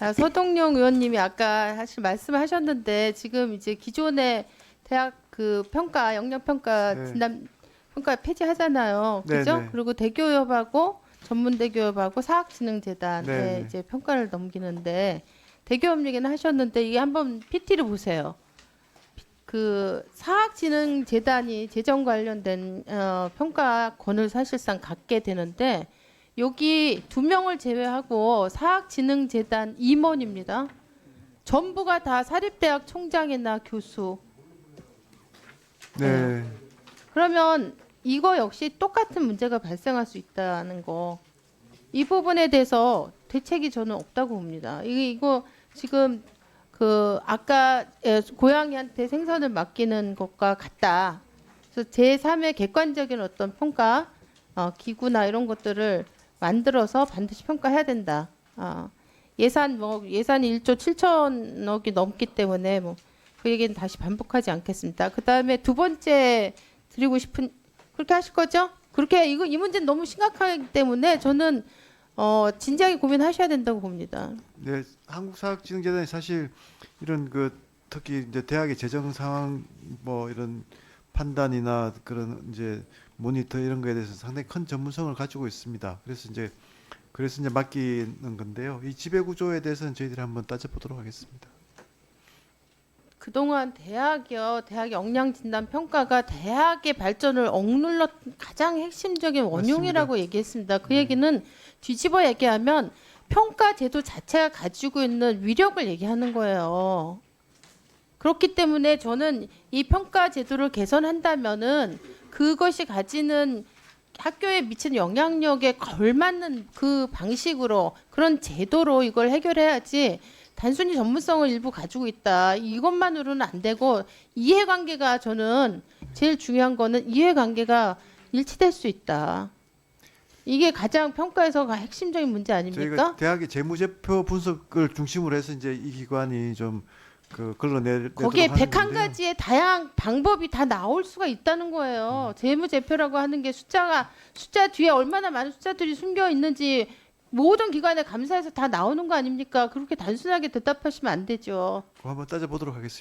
아, 서동용 의원님이 아까 사실 말씀하셨는데 지금 이제 기존의 대학 그 평가 영역 평가 네. 진단 평가 폐지하잖아요. 네, 그죠? 네. 그리고 대교협하고 전문대교협하고 사학진흥재단에 네, 네. 이제 평가를 넘기는데 대교협 얘기는 하셨는데 이게 한번 PT를 보세요. 그 사학진흥재단이 재정 관련된 어, 평가권을 사실상 갖게 되는데 여기 두 명을 제외하고 사학진흥재단 임원입니다. 전부가 다 사립대학 총장이나 교수. 네. 그러면 이거 역시 똑같은 문제가 발생할 수 있다는 거. 이 부분에 대해서 대책이 저는 없다고 봅니다. 이게 이거 지금 그 아까 에, 고양이한테 생선을 맡기는 것과 같다. 그래서 제3의 객관적인 어떤 평가 어, 기구나 이런 것들을 만들어서 반드시 평가해야 된다. 어, 예산 뭐 예산이 1조 7천억이 넘기 때문에 뭐 그 얘기는 다시 반복하지 않겠습니다. 그 다음에 두 번째 드리고 싶은 그렇게 하실 거죠? 그렇게 이거 이 문제는 너무 심각하기 때문에 저는 어, 진지하게 고민하셔야 된다고 봅니다. 네, 한국사학진흥재단이 사실 이런 그 특히 이제 대학의 재정 상황 뭐 이런 판단이나 그런 이제 모니터 이런 거에 대해서 상당히 큰 전문성을 가지고 있습니다. 그래서 이제 그래서 이제 맡기는 건데요. 이 지배 구조에 대해서는 저희들이 한번 따져보도록 하겠습니다. 그동안 대학이요, 대학 역량 진단 평가가 대학의 발전을 억눌렀 가장 핵심적인 원흉이라고 얘기했습니다. 그 얘기는 뒤집어 얘기하면 평가 제도 자체가 가지고 있는 위력을 얘기하는 거예요. 그렇기 때문에 저는 이 평가 제도를 개선한다면은 그것이 가지는 학교에 미치는 영향력에 걸맞는 그 방식으로 그런 제도로 이걸 해결해야지 단순히 전문성을 일부 가지고 있다. 이것만으로는 안 되고 이해관계가 저는 제일 중요한 거는 이해관계가 일치될 수 있다. 이게 가장 평가에서가 핵심적인 문제 아닙니까? 저희가 대학의 재무제표 분석을 중심으로 해서 이제 이 기관이 좀 그 걸러내 거기에 하는 101가지의 다양한 방법이 다 나올 수가 있다는 거예요. 재무제표라고 하는 게 숫자가 숫자 뒤에 얼마나 많은 숫자들이 숨겨 있는지 모든 기관에 감사해서 다 나오는 거 아닙니까? 그렇게 단순하게 대답하시면 안 되죠. 한번 따져보도록 하겠습니다.